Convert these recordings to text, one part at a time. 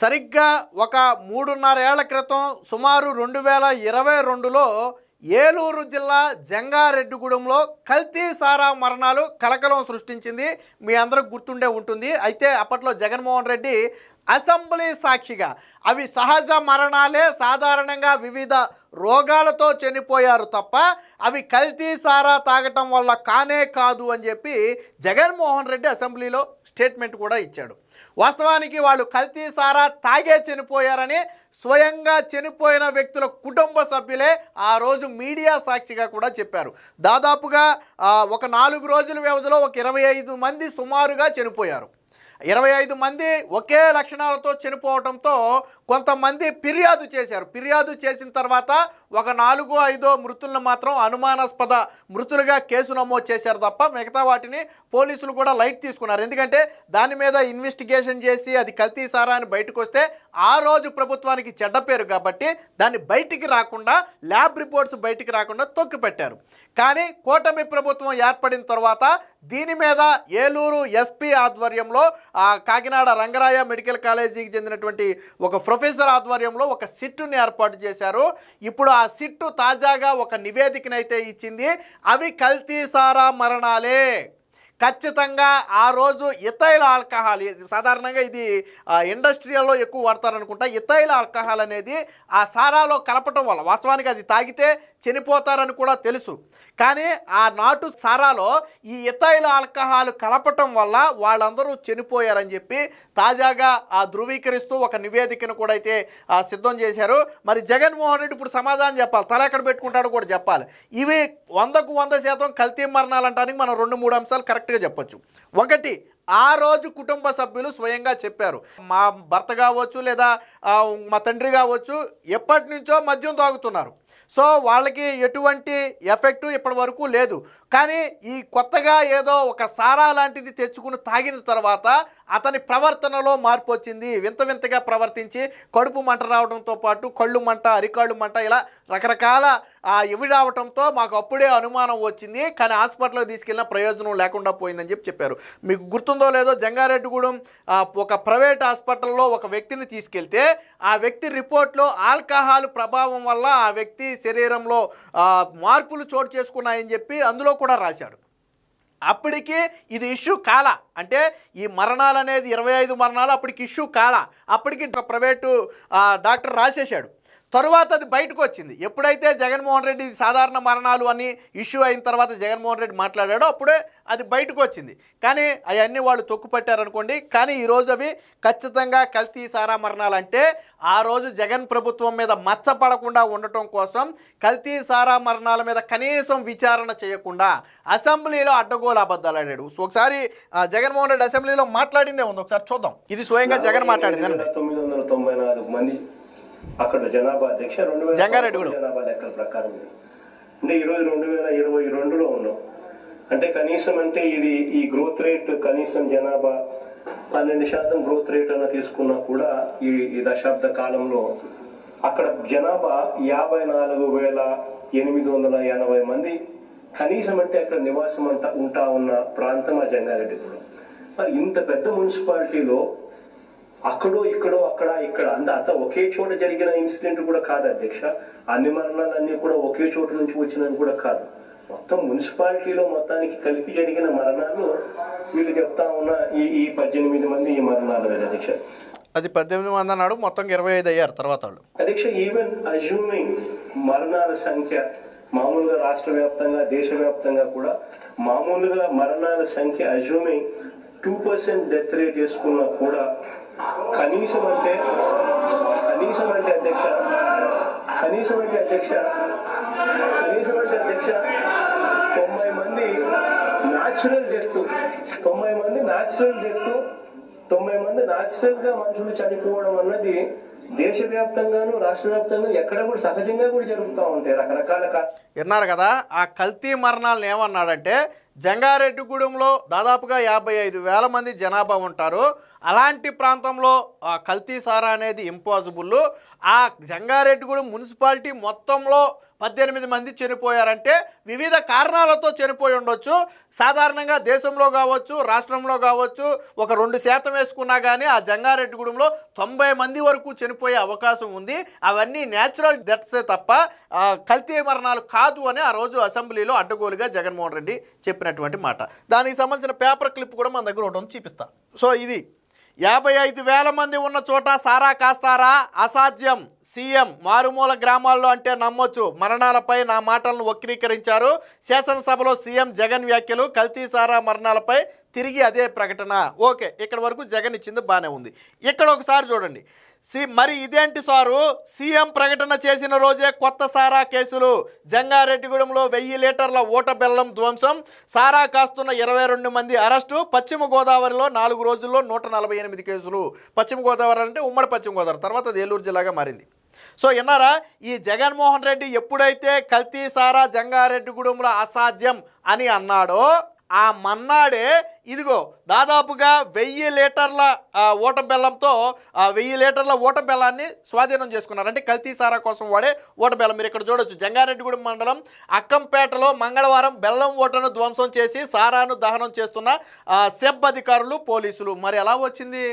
సరిగ్గా ఒక మూడున్నరేళ్ళ క్రితం సుమారు రెండు వేల ఇరవై రెండులో ఏలూరు జిల్లా జంగారెడ్డిగూడెంలో కల్తీ సారా మరణాలు కలకలం సృష్టించింది. మీ అందరికి గుర్తుండే ఉంటుంది. అయితే అప్పట్లో జగన్మోహన్ రెడ్డి అసెంబ్లీ సాక్షిగా. అవి సహజ మరణాలే సాధారణంగా వివిధ రోగాలతో చనిపోయారు తప్ప అవి కల్తీ సారా తాగటం వల్ల కానే కాదు అని చెప్పి జగన్మోహన్ రెడ్డి అసెంబ్లీలో స్టేట్మెంట్ కూడా ఇచ్చాడు. వాస్తవానికి వాళ్ళు కల్తీ సారా తాగే చనిపోయారని స్వయంగా చనిపోయిన వ్యక్తుల కుటుంబ సభ్యులే ఆ రోజు మీడియా సాక్షిగా కూడా చెప్పారు. దాదాపుగా ఒక నాలుగు రోజుల వ్యవధిలో ఒక ఇరవై ఐదు మంది సుమారుగా చనిపోయారు. ఇరవై ఐదు మంది ఒకే లక్షణాలతో చనిపోవడంతో కొంతమంది ఫిర్యాదు చేశారు. ఫిర్యాదు చేసిన తర్వాత ఒక నాలుగో ఐదో మృతులను మాత్రం అనుమానాస్పద మృతులుగా కేసు నమోదు చేశారు తప్ప మిగతా వాటిని పోలీసులు కూడా లైట్ తీసుకున్నారు. ఎందుకంటే దాని మీద ఇన్వెస్టిగేషన్ చేసి అది కల్తీ సారా అని బయటకు వస్తే ఆ రోజు ప్రభుత్వానికి చెడ్డ పేరు కాబట్టి దాన్ని బయటికి రాకుండా ల్యాబ్ రిపోర్ట్స్ బయటికి రాకుండా తొక్కి పెట్టారు. కానీ కూటమి ప్రభుత్వం ఏర్పడిన తర్వాత దీని మీద ఏలూరు ఎస్పీ ఆధ్వర్యంలో కాకినాడ రంగరాయ మెడికల్ కాలేజీకి చెందినటువంటి ఒక ప్రొఫెసర్ ఆధ్వర్యంలో ఒక సిట్టుని ఏర్పాటు చేశారు. ఇప్పుడు ఆ సిట్టు తాజాగా ఒక నివేదికనైతే ఇచ్చింది. అవి కల్తీ సారా మరణాలే. ఖచ్చితంగా ఆ రోజు ఇథైల్ ఆల్కహాల్ సాధారణంగా ఇది ఇండస్ట్రియల్లో ఎక్కువ వాడతారనుకుంటా. ఇథైల్ ఆల్కహాల్ అనేది ఆ సారాలో కలపటం వల్ల వాస్తవానికి అది తాగితే చనిపోతారని కూడా తెలుసు. కానీ ఆ నాటు సారాలో ఈ ఇథైల్ ఆల్కహాల్ కలపటం వల్ల వాళ్ళందరూ చనిపోయారని చెప్పి తాజాగా ఆ ధృవీకరిస్తూ ఒక నివేదికను కూడా అయితే సిద్ధం చేశారు. మరి జగన్మోహన్ రెడ్డి ఇప్పుడు సమాధానం చెప్పాలి. తల ఎక్కడ పెట్టుకుంటాడో కూడా చెప్పాలి. ఇవి వందకు వంద శాతం కల్తీ మరణాలు అంటానికి మనం రెండు మూడు అంశాలు కరెక్ట్గా చెప్పొచ్చు. ఒకటి ఆ రోజు కుటుంబ సభ్యులు స్వయంగా చెప్పారు. మా భర్త కావచ్చు లేదా మా తండ్రి కావచ్చు ఎప్పటి నుంచో మద్యం తాగుతున్నారు. సో వాళ్ళకి ఎటువంటి ఎఫెక్టు ఇప్పటి వరకు లేదు. కానీ ఈ కొత్తగా ఏదో ఒక సారా లాంటిది తెచ్చుకుని తాగిన తర్వాత అతని ప్రవర్తనలో మార్పు వచ్చింది. వింత వింతగా ప్రవర్తించి కడుపు మంట రావడంతో పాటు కళ్ళు మంట అరికాళ్ళు మంట ఇలా రకరకాల ఇవి రావడంతో మాకు అప్పుడే అనుమానం వచ్చింది. కానీ హాస్పిటల్కి తీసుకెళ్ళిన ప్రయోజనం లేకుండా పోయిందని చెప్పి చెప్పారు. మీకు గుర్తుందో లేదో జంగారెడ్డిగూడెం ఒక ప్రైవేట్ హాస్పిటల్లో ఒక వ్యక్తిని తీసుకెళ్తే ఆ వ్యక్తి రిపోర్ట్లో ఆల్కహాల్ ప్రభావం వల్ల ఆ వ్యక్తి శరీరంలో మార్పులు చోటు చేసుకున్నాయని చెప్పి అందులో కూడా రాశాడు. అప్పటికి ఇది ఇష్యూ కాల. అంటే ఈ మరణాలు అనేది ఇరవై ఐదు మరణాలు అప్పటికి ఇష్యూ కాల. అప్పటికి ప్రైవేటు డాక్టర్ రాసేశాడు. తరువాత అది బయటకు వచ్చింది. ఎప్పుడైతే జగన్మోహన్ రెడ్డి సాధారణ మరణాలు అని ఇష్యూ అయిన తర్వాత జగన్మోహన్ రెడ్డి మాట్లాడాడో అప్పుడే అది బయటకు వచ్చింది. కానీ అవన్నీ వాళ్ళు తొక్కుపట్టారనుకోండి. కానీ ఈరోజు అవి ఖచ్చితంగా కల్తీ సారా మరణాలు అంటే ఆ రోజు జగన్ ప్రభుత్వం మీద మచ్చపడకుండా ఉండటం కోసం కల్తీ సారా మరణాల మీద కనీసం విచారణ చేయకుండా అసెంబ్లీలో అడ్డగోలు అబద్ధాలు ఆడాడు. ఒకసారి జగన్మోహన్ రెడ్డి అసెంబ్లీలో మాట్లాడిందే ఉంది. ఒకసారి చూద్దాం. ఇది స్వయంగా జగన్ మాట్లాడింది. అండి తొమ్మిది వందల తొంభై నాలుగు మంది అక్కడ జనాభా అధ్యక్ష రెండు వేల. జనాభా లెక్కల ప్రకారం ఇది. అంటే ఈరోజు రెండు వేల ఇరవై రెండులో ఉన్నాం అంటే కనీసం అంటే ఇది ఈ గ్రోత్ రేట్ కనీసం జనాభా పన్నెండు శాతం గ్రోత్ రేట్ అన్న తీసుకున్నా కూడా ఈ ఈ దశాబ్ద కాలంలో అక్కడ జనాభా యాభై నాలుగు వేల ఎనిమిది వందల ఎనభై మంది కనీసం అంటే అక్కడ నివాసం అంట ఉంటా ఉన్న ప్రాంతం ఆ జంగారెడ్డి కూడా మరి ఇంత పెద్ద మున్సిపాలిటీలో అక్కడో ఇక్కడో అక్కడ ఇక్కడ అంత అంత ఒకే చోట జరిగిన ఇన్సిడెంట్ కూడా కాదు అధ్యక్ష. అన్ని మరణాలన్నీ కూడా ఒకే చోట నుంచి వచ్చినవి కూడా కాదు. మొత్తం మున్సిపాలిటీలో మొత్తానికి కలిపి జరిగిన మరణాలు వీళ్ళు చెప్తా ఉన్న ఈ ఈ పద్దెనిమిది మంది ఈ మరణాలు అధ్యక్ష. అది పద్దెనిమిది మంది అన్నాడు మొత్తం ఇరవై ఐదు అయ్యారు తర్వాత వాళ్ళు. అధ్యక్ష ఈవెన్ అజ్యూమింగ్ మరణాల సంఖ్య మామూలుగా రాష్ట్ర వ్యాప్తంగా దేశవ్యాప్తంగా కూడా మామూలుగా మరణాల సంఖ్య assuming two percent death rate వేసుకున్నా కూడా కనీసం అంటే కనీసం అంటే అధ్యక్ష కనీసం అంటే అధ్యక్ష కనీసం అంటే అధ్యక్ష తొంభై మంది న్యాచురల్ డెత్ తొంభై మంది న్యాచురల్ డెత్ తొంభై మంది న్యాచురల్గా మనుషులు చనిపోవడం అన్నది దేశవ్యాప్తంగాను రాష్ట్ర వ్యాప్తంగా ఎక్కడ కూడా సహజంగా కూడా జరుగుతూ ఉంటాయి. రకరకాల విన్నారు కదా ఆ కల్తీ మరణాలను ఏమన్నాడంటే జంగారెడ్డిగూడెంలో దాదాపుగా యాభై ఐదు వేల మంది జనాభా ఉంటారు. అలాంటి ప్రాంతంలో ఆ కల్తీ సారా అనేది ఇంపాసిబుల్ ఆ జంగారెడ్డిగూడెం మున్సిపాలిటీ మొత్తంలో పద్దెనిమిది మంది చనిపోయారంటే వివిధ కారణాలతో చనిపోయి ఉండొచ్చు. సాధారణంగా దేశంలో కావచ్చు రాష్ట్రంలో కావచ్చు ఒక రెండు శాతం వేసుకున్నా కానీ ఆ జంగారెడ్డిగూడెంలో తొంభై మంది వరకు చనిపోయే అవకాశం ఉంది. అవన్నీ న్యాచురల్ డెత్సే తప్ప కల్తీ మరణాలు కాదు అని ఆ రోజు అసెంబ్లీలో అడ్డగోలుగా జగన్మోహన్ రెడ్డి చెప్పినటువంటి మాట. దానికి సంబంధించిన పేపర్ క్లిప్ కూడా మన దగ్గర ఉంటుంది ఉంది, చూపిస్తా. సో ఇది యాభై ఐదు వేల మంది ఉన్న చోట సారా కాస్తారా? అసాధ్యం. సీఎం మారుమూల గ్రామాల్లో అంటే నమ్మొచ్చు. మరణాలపై నా మాటలను వక్రీకరించారు. శాసనసభలో సీఎం జగన్ వ్యాఖ్యలు కల్తీ సారా మరణాలపై తిరిగి అదే ప్రకటన. ఓకే ఇక్కడ వరకు జగన్ ఇచ్చింది బాగానే ఉంది. ఇక్కడ ఒకసారి చూడండి. సి మరి ఇదేంటి సారు? సీఎం ప్రకటన చేసిన రోజే కొత్త సారా కేసులు. జంగారెడ్డిగూడెంలో వెయ్యి లీటర్ల ఓట బెల్లం ధ్వంసం. సారా కాస్తున్న ఇరవై రెండు మంది అరెస్టు. పశ్చిమ గోదావరిలో నాలుగు రోజుల్లో నూట నలభై ఎనిమిది కేసులు. పశ్చిమ గోదావరి అంటే ఉమ్మడి పశ్చిమ గోదావరి తర్వాత ఏలూరు జిల్లాగా మారింది. సో విన్నారా? ఈ జగన్మోహన్ రెడ్డి ఎప్పుడైతే కల్తీ సారా జంగారెడ్డిగూడెంలో అసాధ్యం అని అన్నాడో ఆ మన్నాడే ఇదిగో దాదాపుగా వెయ్యి లీటర్ల ఓట బెల్లంతో ఆ వెయ్యి లీటర్ల ఓట బెల్లాన్ని స్వాధీనం చేసుకున్నారు. అంటే కల్తీ సారా కోసం వాడే ఓట బెల్లం. మీరు ఇక్కడ చూడొచ్చు. జంగారెడ్డిగూడెం మండలం అక్కంపేటలో మంగళవారం బెల్లం ఓటను ధ్వంసం చేసి సారాను దహనం చేస్తున్న సెబ్ అధికారులు పోలీసులు. మరి ఎలా వచ్చింది?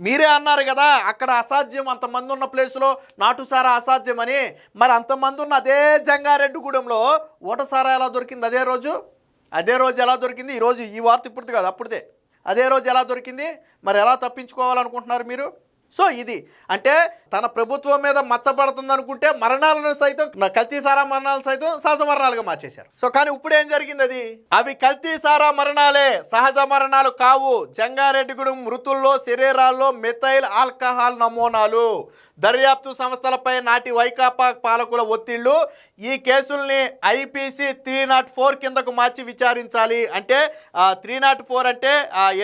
మీరే అన్నారు కదా అక్కడ అసాధ్యం అంతమంది ఉన్న ప్లేసులో నాటుసారా అసాధ్యం అని మరి అంతమంది ఉన్న అదే జంగారెడ్డిగూడెంలో ఓటసారా ఎలా దొరికింది అదే రోజు? అదే రోజు ఎలా దొరికింది? ఈ రోజు ఈ వార్త ఇప్పుడు కాదు అప్పుడుదే. అదే రోజు ఎలా దొరికింది? మరి ఎలా తప్పించుకోవాలనుకుంటున్నారు మీరు? సో ఇది అంటే తన ప్రభుత్వం మీద మచ్చబడుతుంది అనుకుంటే మరణాలను సైతం కల్తీ సారా సైతం సహజ మరణాలుగా మార్చేశారు. సో కానీ ఇప్పుడు ఏం జరిగింది అది? అవి కల్తీ సారా మరణాలే సహజ మరణాలు కావు. జంగారెడ్డిగూడెం మృతుల్లో శరీరాల్లో మిథైల్ ఆల్కహాల్ నమూనాలు. దర్యాప్తు సంస్థలపై నాటి వైకాపా పాలకుల ఒత్తిళ్ళు. ఈ కేసుల్ని ఐపీసీ త్రీ నాట్ ఫోర్ కిందకు మార్చి విచారించాలి. అంటే త్రీ నాట్ ఫోర్ అంటే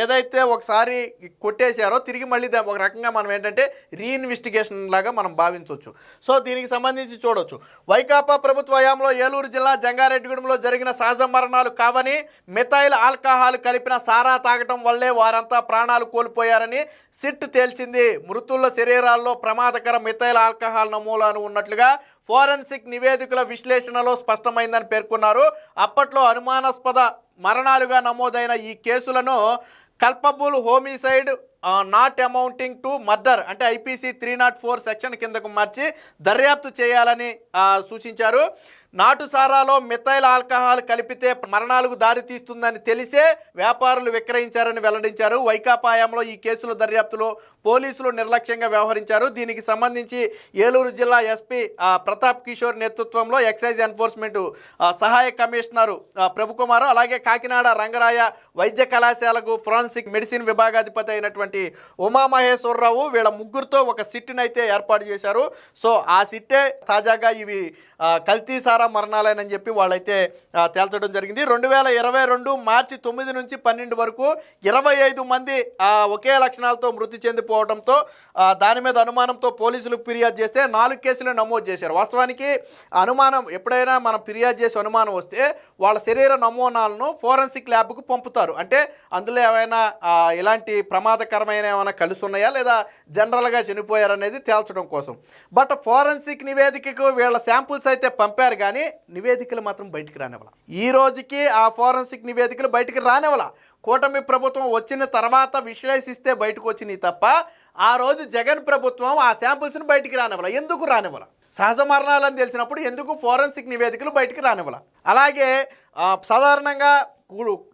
ఏదైతే ఒకసారి కొట్టేశారో తిరిగి మళ్ళీ ఒక రకంగా మనం ఏంటంటే రీఇన్వెస్టిగేషన్ లాగా మనం భావించవచ్చు. సో దీనికి సంబంధించి చూడొచ్చు. వైకాపా ప్రభుత్వ హయాంలో ఏలూరు జిల్లా జంగారెడ్డిగూడెంలో జరిగిన సహజ మరణాలు కావని మిథైల్ ఆల్కహాల్ కలిపిన సారా తాగటం వల్లే వారంతా ప్రాణాలు కోల్పోయారని సిట్ తేల్చింది. మృతుల శరీరాల్లో ప్రమాదకర మిథైల్ ఆల్కహాల్ నమూనాలు ఉన్నట్లుగా ఫోరెన్సిక్ నివేదికల విశ్లేషణలో స్పష్టమైందని పేర్కొన్నారు. అప్పట్లో అనుమానాస్పద మరణాలుగా నమోదైన ఈ కేసులను culpable homicide not amounting to murder అంటే IPC three nought four section కిందకు మార్చి దర్యాప్తు చేయాలని సూచించారు. నాటుసారాలో మిథైల్ ఆల్కహాల్ కలిపితే మరణాలకు దారితీస్తుందని తెలిసే వ్యాపారులు విక్రయించారని వెల్లడించారు. వైకాపా హయాంలో ఈ కేసుల దర్యాప్తులో పోలీసులు నిర్లక్ష్యంగా వ్యవహరించారు. దీనికి సంబంధించి ఏలూరు జిల్లా ఎస్పీ ప్రతాప్ కిషోర్ నేతృత్వంలో ఎక్సైజ్ ఎన్ఫోర్స్మెంట్ సహాయ కమిషనరు ప్రభుకుమార్ అలాగే కాకినాడ రంగరాయ వైద్య కళాశాలకు ఫోరెన్సిక్ మెడిసిన్ విభాగాధిపతి అయినటువంటి ఉమామహేశ్వరరావు వీళ్ళ ముగ్గురుతో ఒక సిట్టునైతే ఏర్పాటు చేశారు. సో ఆ సిట్టే తాజాగా ఇవి కల్తీసారా ద్వారా మరణాలేనని చెప్పి వాళ్ళైతే తేల్చడం జరిగింది. రెండు వేల ఇరవై రెండు మార్చి తొమ్మిది నుంచి పన్నెండు వరకు ఇరవై ఐదు మంది ఒకే లక్షణాలతో మృతి చెందిపోవడంతో దాని మీద అనుమానంతో పోలీసులకు ఫిర్యాదు చేస్తే నాలుగు కేసులు నమోదు చేశారు. వాస్తవానికి అనుమానం ఎప్పుడైనా మనం ఫిర్యాదు చేసి అనుమానం వస్తే వాళ్ళ శరీర నమూనాలను ఫోరెన్సిక్ ల్యాబ్కు పంపుతారు. అంటే అందులో ఏమైనా ఇలాంటి ప్రమాదకరమైన ఏమైనా కలుసున్నాయా లేదా జనరల్గా చనిపోయారనేది తేల్చడం కోసం. బట్ ఫోరెన్సిక్ నివేదికకు వీళ్ళ శాంపుల్స్ అయితే పంపారు కానీ నివేదికలు మాత్రం బయటికి రానివ్వాల. ఈ రోజుకి ఆ ఫోరెన్సిక్ నివేదికలు బయటికి రానివ్వాల. కూటమి ప్రభుత్వం వచ్చిన తర్వాత విశ్లేషిస్తే బయటకు వచ్చినాయి తప్ప ఆ రోజు జగన్ ప్రభుత్వం ఆ శాంపుల్స్ని బయటికి రానివ్వాల. ఎందుకు రానివ్వాల? సహజ మరణాలని తెలిసినప్పుడు ఎందుకు ఫోరెన్సిక్ నివేదికలు బయటికి రానివ్వాల? అలాగే సాధారణంగా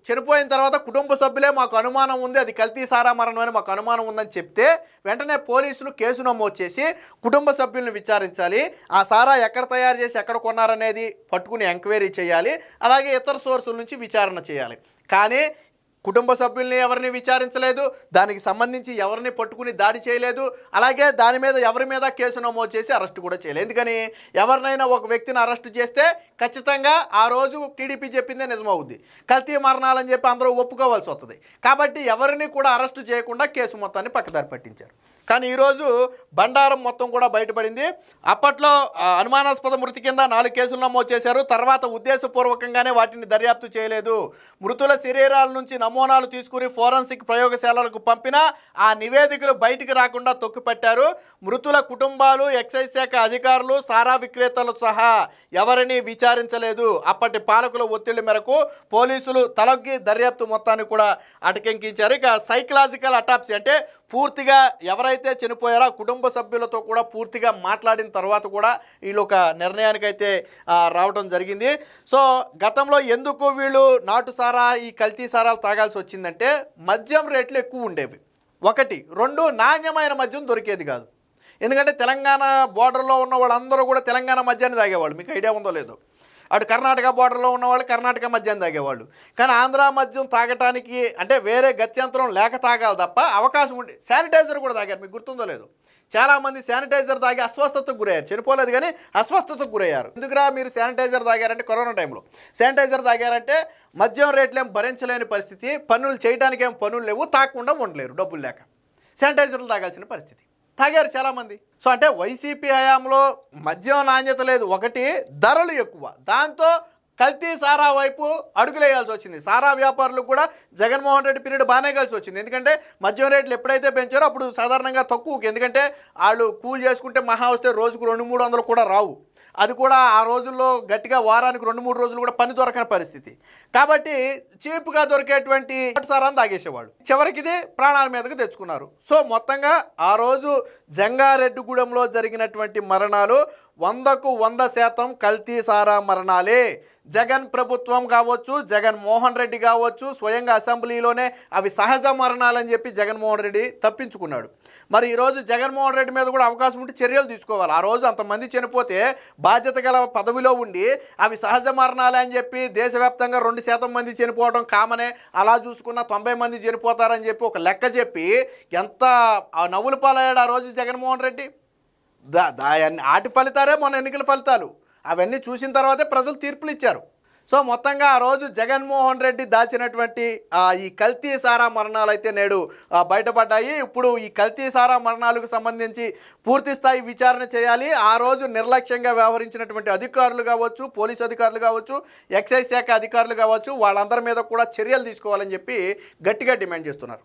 చనిపోయిన తర్వాత కుటుంబ సభ్యులే మాకు అనుమానం ఉంది అది కల్తీ సారా మరణం అని మాకు అనుమానం ఉందని చెప్తే వెంటనే పోలీసులు కేసు నమోదు చేసి కుటుంబ సభ్యులను విచారించాలి. ఆ సారా ఎక్కడ తయారు చేసి ఎక్కడ కొన్నారనేది పట్టుకుని ఎంక్వైరీ చేయాలి. అలాగే ఇతర సోర్సుల నుంచి విచారణ చేయాలి. కానీ కుటుంబ సభ్యుల్ని ఎవరిని విచారించలేదు దానికి సంబంధించి ఎవరిని పట్టుకుని దాడి చేయలేదు అలాగే దాని మీద ఎవరి మీద కేసు నమోదు చేసి అరెస్ట్ కూడా చేయలేదు. ఎందుకని? ఎవరినైనా ఒక వ్యక్తిని అరెస్ట్ చేస్తే ఖచ్చితంగా ఆ రోజు టీడీపీ చెప్పిందే నిజమవుద్ది. కల్తీ మరణాలని చెప్పి అందరూ ఒప్పుకోవాల్సి వస్తుంది కాబట్టి ఎవరిని కూడా అరెస్టు చేయకుండా కేసు మొత్తాన్ని పక్కదారి పట్టించారు. కానీ ఈరోజు బండారం మొత్తం కూడా బయటపడింది. అప్పట్లో అనుమానాస్పద మృతి కింద నాలుగు కేసులు నమోదు చేశారు. తర్వాత ఉద్దేశపూర్వకంగానే వాటిని దర్యాప్తు చేయలేదు. మృతుల శరీరాల నుంచి నమూనాలు తీసుకుని ఫోరెన్సిక్ ప్రయోగశాలలకు పంపినా ఆ నివేదికలు బయటికి రాకుండా తొక్కిపట్టారు. మృతుల కుటుంబాలు ఎక్సైజ్ శాఖ అధికారులు సారా విక్రేతలు సహా ఎవరిని విచారణ విచారించలేదు. అప్పటి పాలకుల ఒత్తిడి మేరకు పోలీసులు తలొగ్గి దర్యాప్తు మొత్తాన్ని కూడా అటకెంకించారు. ఇక సైకలాజికల్ అటాప్సీ అంటే పూర్తిగా ఎవరైతే చనిపోయారో కుటుంబ సభ్యులతో కూడా పూర్తిగా మాట్లాడిన తర్వాత కూడా వీళ్ళు ఒక నిర్ణయానికైతే రావడం జరిగింది. సో గతంలో ఎందుకు వీళ్ళు నాటు సారా ఈ కల్తీ సారాలు తాగాల్సి వచ్చిందంటే మద్యం రేట్లు ఎక్కువ ఉండేవి. ఒకటి. రెండు. నాణ్యమైన మద్యం దొరికేది కాదు. ఎందుకంటే తెలంగాణ బోర్డర్లో ఉన్న వాళ్ళందరూ కూడా తెలంగాణ మధ్యాహ్నం తాగేవాళ్ళు. మీకు ఐడియా ఉందో లేదో. అటు కర్ణాటక బోర్డర్లో ఉన్నవాళ్ళు కర్ణాటక మద్యం తాగేవాళ్ళు. కానీ ఆంధ్ర మద్యం తాగటానికి అంటే వేరే గత్యంతరం లేక తాగాలి తప్ప అవకాశం ఉండే శానిటైజర్ కూడా తాగారు. మీకు గుర్తుందో లేదు. చాలామంది శానిటైజర్ తాగి అస్వస్థతకు గురయ్యారు. చనిపోలేదు కానీ అస్వస్థతకు గురయ్యారు. ఎందుకురా మీరు శానిటైజర్ తాగారంటే కరోనా టైంలో. శానిటైజర్ తాగారంటే మద్యం రేట్లు ఏం భరించలేని పరిస్థితి. పనులు చేయడానికి ఏం పనులు లేవు. తాకుండా ఉండలేరు డబ్బులు లేక. శానిటైజర్లు తాగాల్సిన పరిస్థితి. తాగారు చాలామంది. సో అంటే వైసీపీ హయాంలో మద్యం నాణ్యత లేదు. ఒకటి ధరలు ఎక్కువ. దాంతో కల్తీ సారా వైపు అడుగులేయాల్సి వచ్చింది. సారా వ్యాపారులకు కూడా జగన్మోహన్ రెడ్డి పీరియడ్ బాగానే కలిసి వచ్చింది. ఎందుకంటే మద్యం రేట్లు ఎప్పుడైతే పెంచారో అప్పుడు సాధారణంగా తక్కువకి. ఎందుకంటే వాళ్ళు కూల్ చేసుకుంటే మహా వస్తే రోజుకు రెండు మూడు వందలు కూడా రావు. అది కూడా ఆ రోజుల్లో గట్టిగా వారానికి రెండు మూడు రోజులు కూడా పని దొరకని పరిస్థితి. కాబట్టి చీప్గా దొరికేటువంటి సారాన్ని తాగేసేవాళ్ళు. చివరికి ఇది ప్రాణాల మీదకు తెచ్చుకున్నారు. సో మొత్తంగా ఆ రోజు జంగారెడ్డిగూడెంలో జరిగినటువంటి మరణాలు వందకు వంద శాతం కల్తీ సారా మరణాలే. జగన్ ప్రభుత్వం కావచ్చు జగన్ మోహన్ రెడ్డి కావచ్చు స్వయంగా అసెంబ్లీలోనే అవి సహజ మరణాలని చెప్పి జగన్మోహన్ రెడ్డి తప్పించుకున్నాడు. మరి ఈరోజు జగన్మోహన్ రెడ్డి మీద కూడా అవకాశం ఉంటే చర్యలు తీసుకోవాలి. ఆ రోజు అంతమంది చనిపోతే బాధ్యత గల పదవిలో ఉండి అవి సహజ మరణాలే అని చెప్పి దేశవ్యాప్తంగా రెండు శాతం మంది చనిపోవడం కామనే అలా చూసుకున్న తొంభై మంది చనిపోతారని చెప్పి ఒక లెక్క చెప్పి ఎంత ఆ పాలయ్యాడు ఆ రోజు జగన్మోహన్ రెడ్డి? దా దాన్ని ఆటి ఫలితాలే మొన్న ఎన్నికల ఫలితాలు. అవన్నీ చూసిన తర్వాతే ప్రజలు తీర్పులు ఇచ్చారు. సో మొత్తంగా ఆ రోజు జగన్మోహన్ రెడ్డి దాచినటువంటి ఈ కల్తీ సారా మరణాలు అయితే నేడు బయటపడ్డాయి. ఇప్పుడు ఈ కల్తీ సారా మరణాలకు సంబంధించి పూర్తి స్థాయి విచారణ చేయాలి. ఆ రోజు నిర్లక్ష్యంగా వ్యవహరించినటువంటి అధికారులు కావచ్చు పోలీసు అధికారులు కావచ్చు ఎక్సైజ్ శాఖ అధికారులు కావచ్చు వాళ్ళందరి మీద కూడా చర్యలు తీసుకోవాలని చెప్పి గట్టిగా డిమాండ్ చేస్తున్నారు.